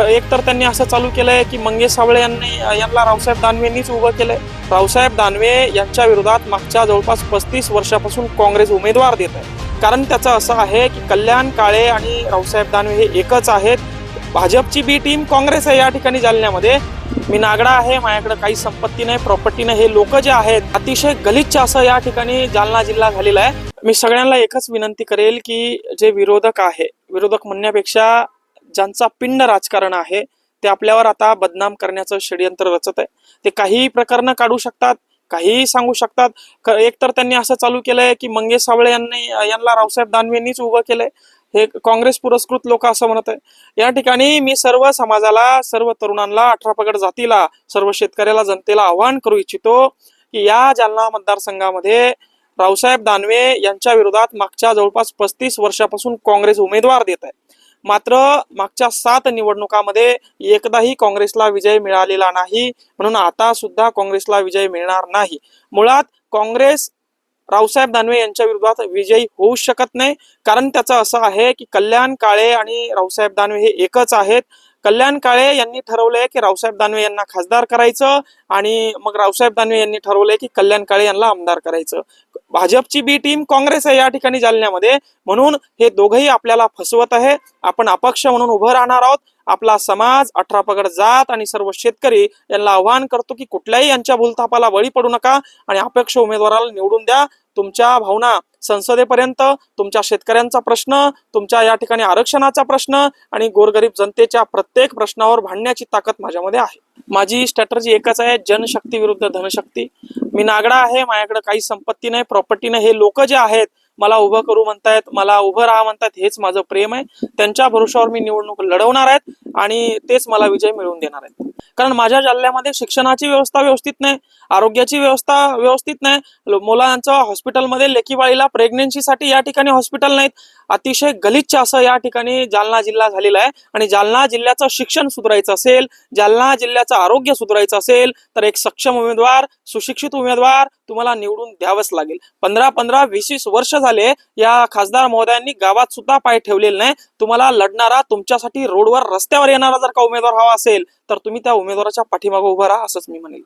एक तर त्यांनी असं चालू केलंय की मंगेश सावळे यांनी यांना रावसाहेब दानवेंनीच उभं केलंय. रावसाहेब दानवे यांच्या विरोधात मागच्या जवळपास पस्तीस वर्षापासून काँग्रेस उमेदवार देत आहे. कारण त्याचं असं आहे की कल्याण काळे आणि रावसाहेब दानवे हे एकच आहेत. भाजपची बी टीम काँग्रेस आहे या ठिकाणी जालन्यामध्ये. मी नागडा आहे माझ्याकडे काही संपत्ती नाही प्रॉपर्टी नाही. हे लोक जे आहेत अतिशय गलिच्छ असं या ठिकाणी जालना जिल्हा झालेला आहे. मी सगळ्यांना एकच विनंती करेल की जे विरोधक आहे विरोधक म्हणण्यापेक्षा ज्यांचा पिंड राजकारण आहे ते आपल्यावर आता बदनाम करण्याचं षडयंत्र रचत आहे. ते काहीही प्रकरणं काढू शकतात काहीही सांगू शकतात. एक तर त्यांनी असं चालू केलंय की मंगेश सावळे यांनी यांना रावसाहेब दानवेंनीच उभं केलंय. हे काँग्रेस पुरस्कृत लोक असं म्हणत आहे या ठिकाणी मी सर्व समाजाला सर्व तरुणांना अठरा पगड जातीला सर्व शेतकऱ्याला जनतेला आवाहन करू इच्छितो की या जालना मतदारसंघामध्ये रावसाहेब दानवे यांच्या विरोधात मागच्या जवळपास पस्तीस वर्षापासून काँग्रेस उमेदवार देत आहे. मात्र मागच्या सात निवडणुकामध्ये एकदाही काँग्रेसला विजय मिळालेला नाही. म्हणून आता सुद्धा काँग्रेसला विजय मिळणार नाही. मुळात काँग्रेस रावसाहेब दानवे यांच्या विरोधात विजयी होऊ शकत नाही. कारण त्याचं असं आहे की कल्याण काळे आणि रावसाहेब दानवे हे एकच आहेत. कल्याण काळे यांनी ठरवलंय की रावसाहेब दानवे यांना खासदार करायचं आणि मग रावसाहेब दानवे यांनी ठरवलंय की कल्याण काळे यांना आमदार करायचं. भाजपची बी टीम काँग्रेस आहे या ठिकाणी जालन्यामध्ये. म्हणून हे दोघंही आपल्याला फसवत आहे. आपण अपक्ष म्हणून उभं राहणार आहोत. आपला समाज अठरा पगड जात आणि सर्व शेतकरी यांना आवाहन करतो की कुठल्याही यांच्या भूलथापाला बळी पडू नका आणि अपक्ष उमेदवाराला निवडून द्या. तुमच्या भावना संसदेपर्यंत तुमच्या शेतकऱ्यांचा प्रश्न तुमच्या या ठिकाणी आरक्षणाचा प्रश्न आणि गोरगरीब जनतेच्या प्रत्येक प्रश्नावर भांडण्याची ताकद माझ्यामध्ये आहे. माझी स्ट्रॅटर्जी एकच आहे जनशक्ती विरुद्ध धनशक्ती. मी नागडा आहे माझ्याकडे काही संपत्ती नाही प्रॉपर्टी नाही हे लोक जे आहेत मला उभं करू म्हणतायत मला उभं राहा म्हणतात हेच माझं प्रेम आहे. त्यांच्या भरोशावर मी निवडणूक लढवणार आहेत आणि तेच मला विजय मिळवून देणार आहेत. कारण माझ्या जिल्ह्यामध्ये शिक्षणाची व्यवस्था व्यवस्थित नाही आरोग्याची व्यवस्था व्यवस्थित नाही. मुलांचं हॉस्पिटलमध्ये लेखीबाळीला प्रेग्नेन्सीसाठी या ठिकाणी हॉस्पिटल नाहीत. अतिशय गलिच्छ असं या ठिकाणी जालना जिल्हा झालेला आहे. आणि जालना जिल्ह्याचं शिक्षण सुधारायचं असेल जालना जिल्ह्याचं आरोग्य सुधारायचं असेल तर एक सक्षम उमेदवार सुशिक्षित उमेदवार तुम्हाला निवडून द्यावंच लागेल. पंधरा पंधरा वीस वीस वर्ष झाले या खासदार महोदयांनी गावात सुद्धा पाय ठेवलेले नाही. तुम्हाला लढणारा तुमच्यासाठी रोडवर रस्त्यावर येणारा जर का उमेदवार हवा असेल तर तुम्ही त्या उमेदवाराच्या पाठीमागे उभा राहा असंच मी म्हणेल.